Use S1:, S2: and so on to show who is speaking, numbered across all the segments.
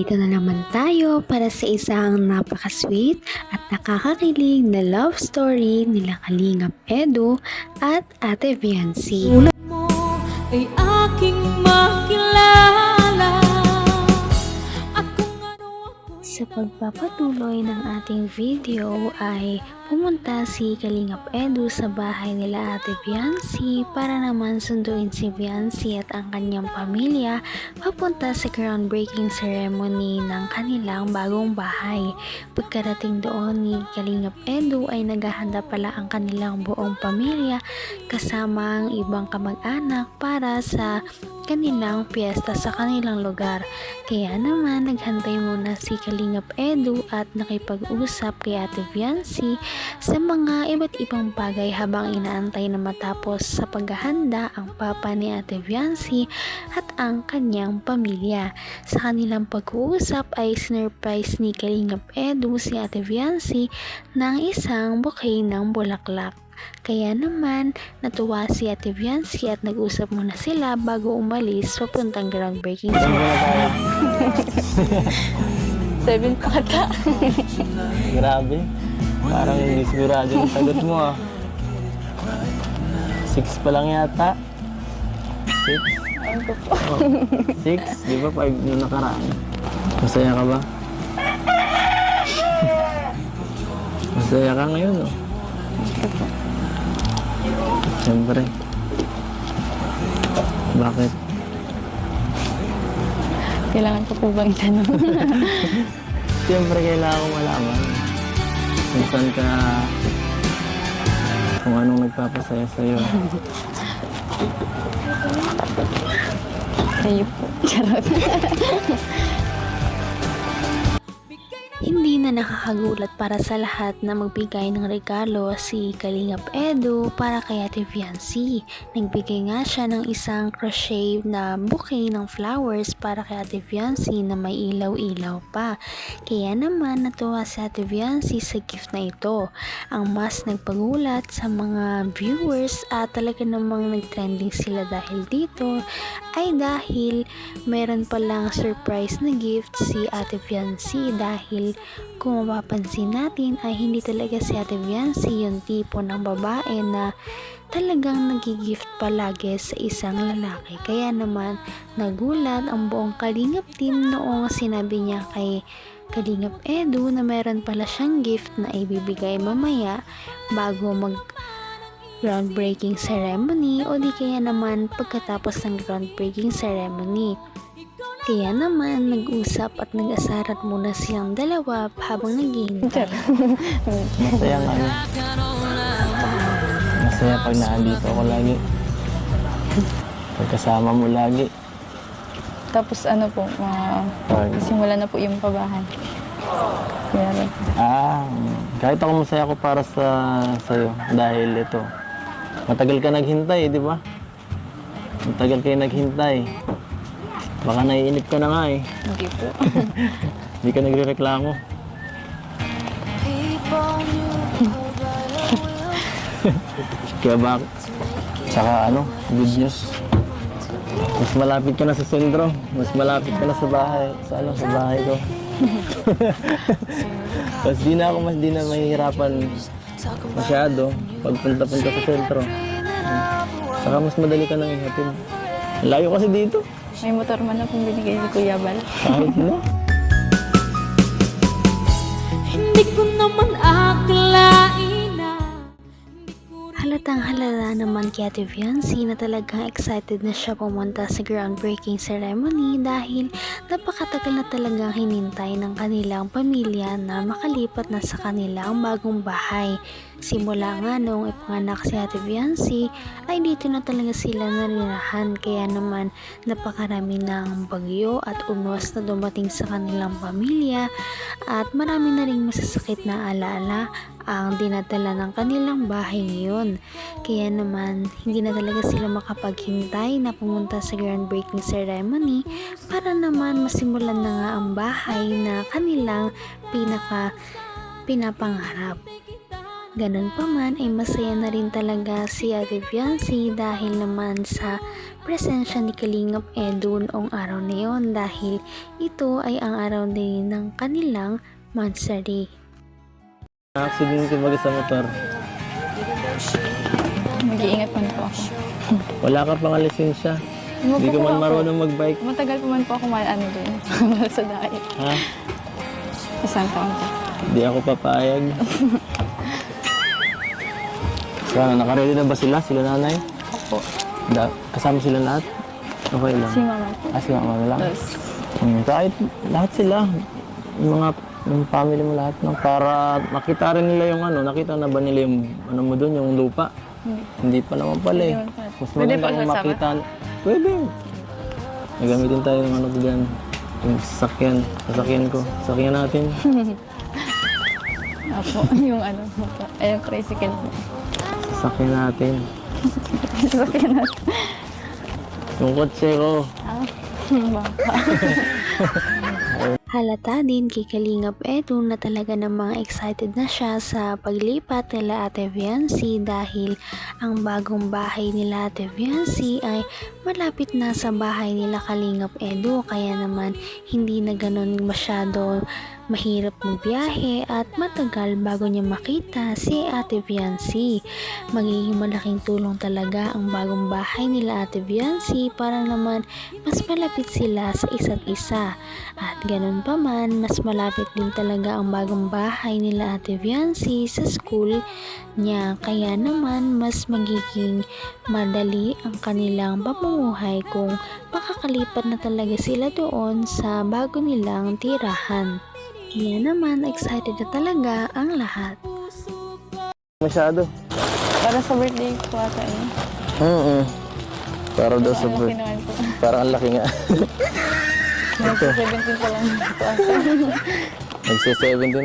S1: Narito na naman tayo para sa isang napaka-sweet at nakakakilig na love story nila Kalingap Edu at Ate Viancy.
S2: mo ay aking makilala
S1: Sa pagpapatuloy ng ating video ay pumunta si Kalingap Edu sa bahay nila Ate Viancy para naman sunduin si Viancy at ang kanyang pamilya papunta sa groundbreaking ceremony ng kanilang bagong bahay. Pagkarating doon ni Kalingap Edu ay naghahanda pala ang kanilang buong pamilya kasama ang ibang kamag-anak para sa kanilang piyesta sa kanilang lugar. Kaya naman naghantay muna si Kalingap Edu at nakipag-usap kay Ate Viancy sa mga iba't ibang bagay habang inaantay na matapos sa paghahanda ang papa ni Ate Viancy at ang kanyang pamilya. Sa kanilang pag-uusap ay sinurprise ni Kalingap Edu si Ate Viancy ng isang bouquet ng bulaklak. Kaya naman, natuwa si Ate Viancy at nag-usap muna sila bago umalis papuntang groundbreaking ceremony.
S3: Seven pa ata.
S4: Grabe. Parang hindi sigurado yung sagot mo ah. Six pa lang yata. Six?
S3: Ano ko po?
S4: Oh. Six? Di ba five nung nakaraan? Masaya ka ba? Masaya ka ngayon oh. Siyempre. Bakit?
S3: Kailangan ko po bang itanong?
S4: Siyempre kailangan ko malaman kung saan ka kung anong nagpapasaya sa'yo.
S3: Kayo po. Charot.
S1: Hindi na nakakagulat para sa lahat na magbigay ng regalo si Kalingap Edu para kay Ate Viancy. Nagbigay nga siya ng isang crochet na bouquet ng flowers para kay Ate Viancy na may ilaw-ilaw pa. Kaya naman natuwa si Ate Viancy sa gift na ito. Ang mas nagpagulat sa mga viewers at talaga namang nagtrending sila dahil dito ay dahil meron palang surprise na gift si Ate Viancy dahil kung mapapansin natin ay hindi talaga si Ate Viancy yung tipo ng babae na talagang nagigift palagi sa isang lalaki. Kaya naman nagulat ang buong Kalingap team noong sinabi niya kay Kalingap Edu na meron pala siyang gift na ibibigay mamaya bago mag groundbreaking ceremony o di kaya naman pagkatapos ng groundbreaking ceremony. Kaya naman nag-usap at nag-asarat muna silang dalawa habang naghihintay.
S4: Masaya nga ano. Masaya pag naandito ako lagi. Pagkasama mo lagi.
S3: Tapos ano po, uh,
S4: Pag,
S3: simula na po yung pabahay. Kaya
S4: ah, kahit ako masaya ako para sa sa'yo dahil ito. Matagal ka naghintay, di ba? Matagal kayo naghintay. Baka naiinip ka na nga eh.
S3: Hindi po.
S4: Hindi ka nagre-reklamo. Kaya bak Tsaka ano, good news. Mas malapit ka na sa sentro. Mas malapit ka na sa bahay. Sa ano, sa bahay ko. Mas di na ako, mas di na mahihirapan masyado pagpunta-punta sa sentro. Saka mas madali ka nang ihatid. Layo kasi dito.
S3: May motor man na pong binigay ni Kuya Bal.
S4: Na.
S2: Hindi ko naman akalain na
S1: Halatang halala naman kay Ate Viancy na talagang excited na siya pumunta sa groundbreaking ceremony dahil napakatagal na talagang hinintay ng kanilang pamilya na makalipat na sa kanilang bagong bahay. Simula nga noong ipanganak si Ate Viancy ay dito na talaga sila narirahan kaya naman napakarami ng bagyo at unos na dumating sa kanilang pamilya at marami na ring masasakit na alaala ang dinadala ng kanilang bahay ngayon. Kaya naman, hindi na talaga sila makapaghintay na pumunta sa groundbreaking ceremony para naman masimulan na nga ang bahay na kanilang pinaka pinapangarap. Ganun pa man ay masaya na rin talaga si Ate Fiancé dahil naman sa presensya ni Kalingap Edu noong araw na yon dahil ito ay ang araw din ng kanilang mansari.
S4: Na-accident ko mag sa motor.
S3: Mag-iingat man po ako.
S4: Wala ka pang lisensya. Hindi ka man marunong magbike.
S3: Matagal pa man po ako man ano din. sa diet.
S4: Ha?
S3: Isang taon po.
S4: Hindi ako papayag. Sana, nakaredy na ba sila? Sila nanay?
S3: Opo.
S4: Da, kasama sila lahat? Okay lang.
S3: Si mama po.
S4: Ah, sila mama lang?
S3: Tapos,
S4: Hmm, kahit lahat sila, yung mga yung family mo lahat, no? para makita rin nila yung ano, nakita na ba nila yung ano mo doon, yung lupa?
S3: hindi.
S4: Hindi pa naman pala eh. Mas
S3: Pwede
S4: maganda
S3: pa
S4: kung
S3: sasama?
S4: makita. Pwede. Nagamitin tayo ng ano ko dyan. Yung sasakyan. Sasakyan ko. Sasakyan natin.
S3: Opo. yung ano po. Ay, yung tricycle po.
S4: Sasakyan natin.
S3: Sasakyan natin.
S4: Yung kotse ko.
S3: Ah, baka.
S1: Halata din kay Kalingap Edu na talaga namang excited na siya sa paglipat nila Ate Viancy dahil ang bagong bahay nila Ate Viancy ay malapit na sa bahay nila Kalingap Edu kaya naman hindi na ganun masyado mahirap magbiyahe at matagal bago niya makita si Ate Viancy. Magiging malaking tulong talaga ang bagong bahay nila Ate Viancy para naman mas malapit sila sa isa't isa. At ganun pa man, mas malapit din talaga ang bagong bahay nila Ate Viancy sa school niya. Kaya naman, mas magiging madali ang kanilang pamumuhay kung makakalipat na talaga sila doon sa bago nilang tirahan. Kaya naman, excited na talaga ang lahat.
S4: Masyado.
S3: Para sa birthday ko ata eh.
S4: Oo. Para daw sa
S3: po.
S4: Parang ang laki nga.
S3: Nag-17 pa lang ata.
S4: Nagsa-17.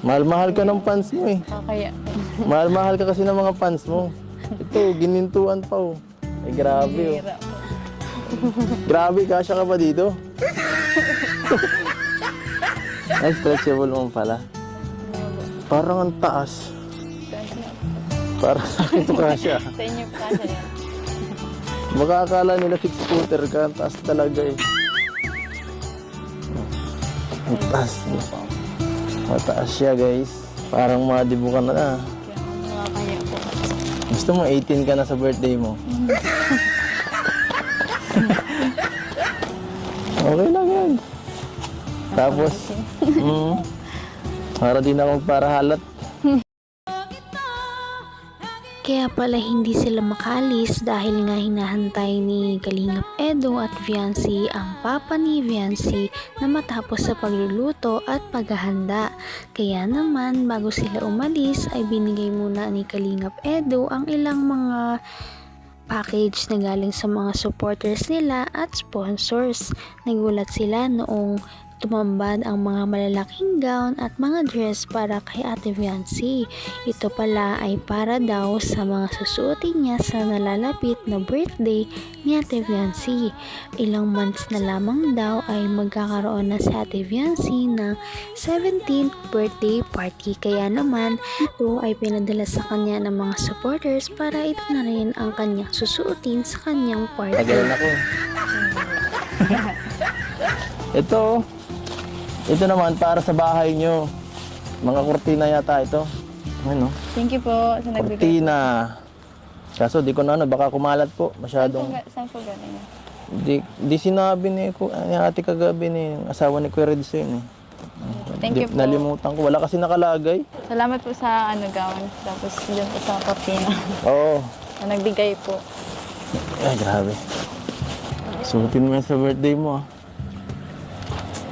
S4: Mahal-mahal ka ng pants mo eh.
S3: Kaya,
S4: Mahal-mahal ka kasi ng mga pants mo. Ito, ginintuan pa oh. Ay, grabe oh.
S3: hira.
S4: Grabe, kasya ka ba dito? Ay, stretchable mo pala. Parang ang taas. Para sa akin ito kasya.
S3: Sa inyo kasi yan.
S4: Baka akala nila six footer ka, ang taas talaga eh. Ang taas. Mataas siya guys. Parang madibo ka na na.
S3: Kaya makakaya po.
S4: Gusto mo 18 ka na sa birthday mo? okay lang yan. Tapos, mm, para di na magparahalat.
S1: Kaya pala hindi sila makaalis dahil nga hinahantay ni Kalingap Edo at Viancy ang papa ni Viancy na matapos sa pagluluto at paghahanda. Kaya naman bago sila umalis ay binigay muna ni Kalingap Edo ang ilang mga package na galing sa mga supporters nila at sponsors. Nagulat sila noong tumambad ang mga malalaking gown at mga dress para kay Ate Viancy. Ito pala ay para daw sa mga susuotin niya sa nalalapit na birthday ni Ate Viancy. Ilang months na lamang daw ay magkakaroon na si Ate Viancy ng 17th birthday party. Kaya naman, ito ay pinadala sa kanya ng mga supporters para ito na rin ang kanyang susuotin sa kanyang party.
S4: Tagal ako. ito, ito naman para sa bahay nyo. Mga kurtina yata ito. Ano?
S3: Thank you po sa nagbigay.
S4: Kurtina. Kaso di ko na ano, baka kumalat po.
S3: Saan po,
S4: Masyadong.
S3: ga- saan po galing yan?
S4: Di, di sinabi ni, ko, ni ate kagabi ni asawa ni Kuya Reds yun eh.
S3: Thank
S4: Di-
S3: you po.
S4: Nalimutan ko. Wala kasi nakalagay.
S3: Salamat po sa ano gawan. Tapos dyan po sa cortina.
S4: Oo.
S3: na nagbigay po.
S4: Ay, grabe. Suotin mo yan sa birthday mo ah.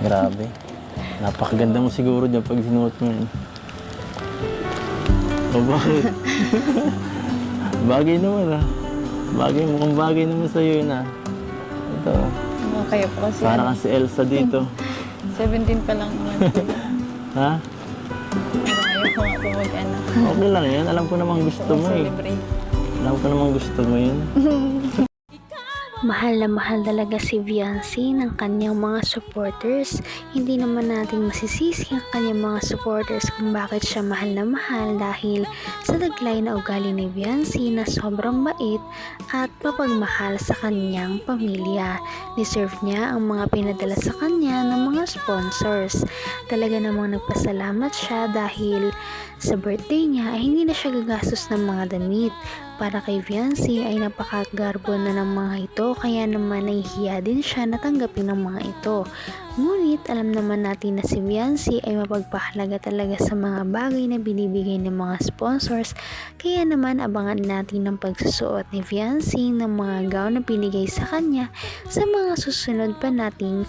S4: Grabe. Napakaganda mo siguro dyan pag sinuot mo yan. O bakit? bagay naman ah. Bagay, mukhang bagay naman sa'yo yun ah. Ito,
S3: Ano kayo po kasi
S4: parang kang si Elsa dito.
S3: 17 pa lang naman.
S4: Ha?
S3: Ayaw ko nga po mag-ano.
S4: Okay lang yan. Alam ko namang gusto mo eh.
S3: Celebrate.
S4: Alam ko namang gusto mo yun.
S1: Mahal na mahal talaga si Viancy ng kanyang mga supporters. Hindi naman natin masisisi ang kanyang mga supporters kung bakit siya mahal na mahal dahil sa taglay na ugali ni Viancy na sobrang bait at mapagmahal sa kanyang pamilya. Deserve niya ang mga pinadala sa kanya ng mga sponsors. Talaga namang nagpasalamat siya dahil sa birthday niya ay hindi na siya gagastos ng mga damit. Para kay Viancy ay napakagarbo na ng mga ito kaya naman nahihiya din siya na tanggapin ng mga ito. Ngunit alam naman natin na si Viancy ay mapagpahalaga talaga sa mga bagay na binibigay ng mga sponsors kaya naman abangan natin ang pagsusuot ni Viancy ng mga gown na binigay sa kanya sa mga susunod pa nating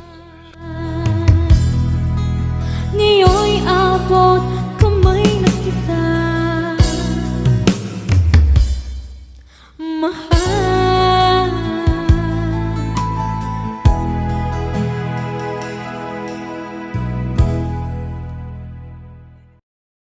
S2: 你永远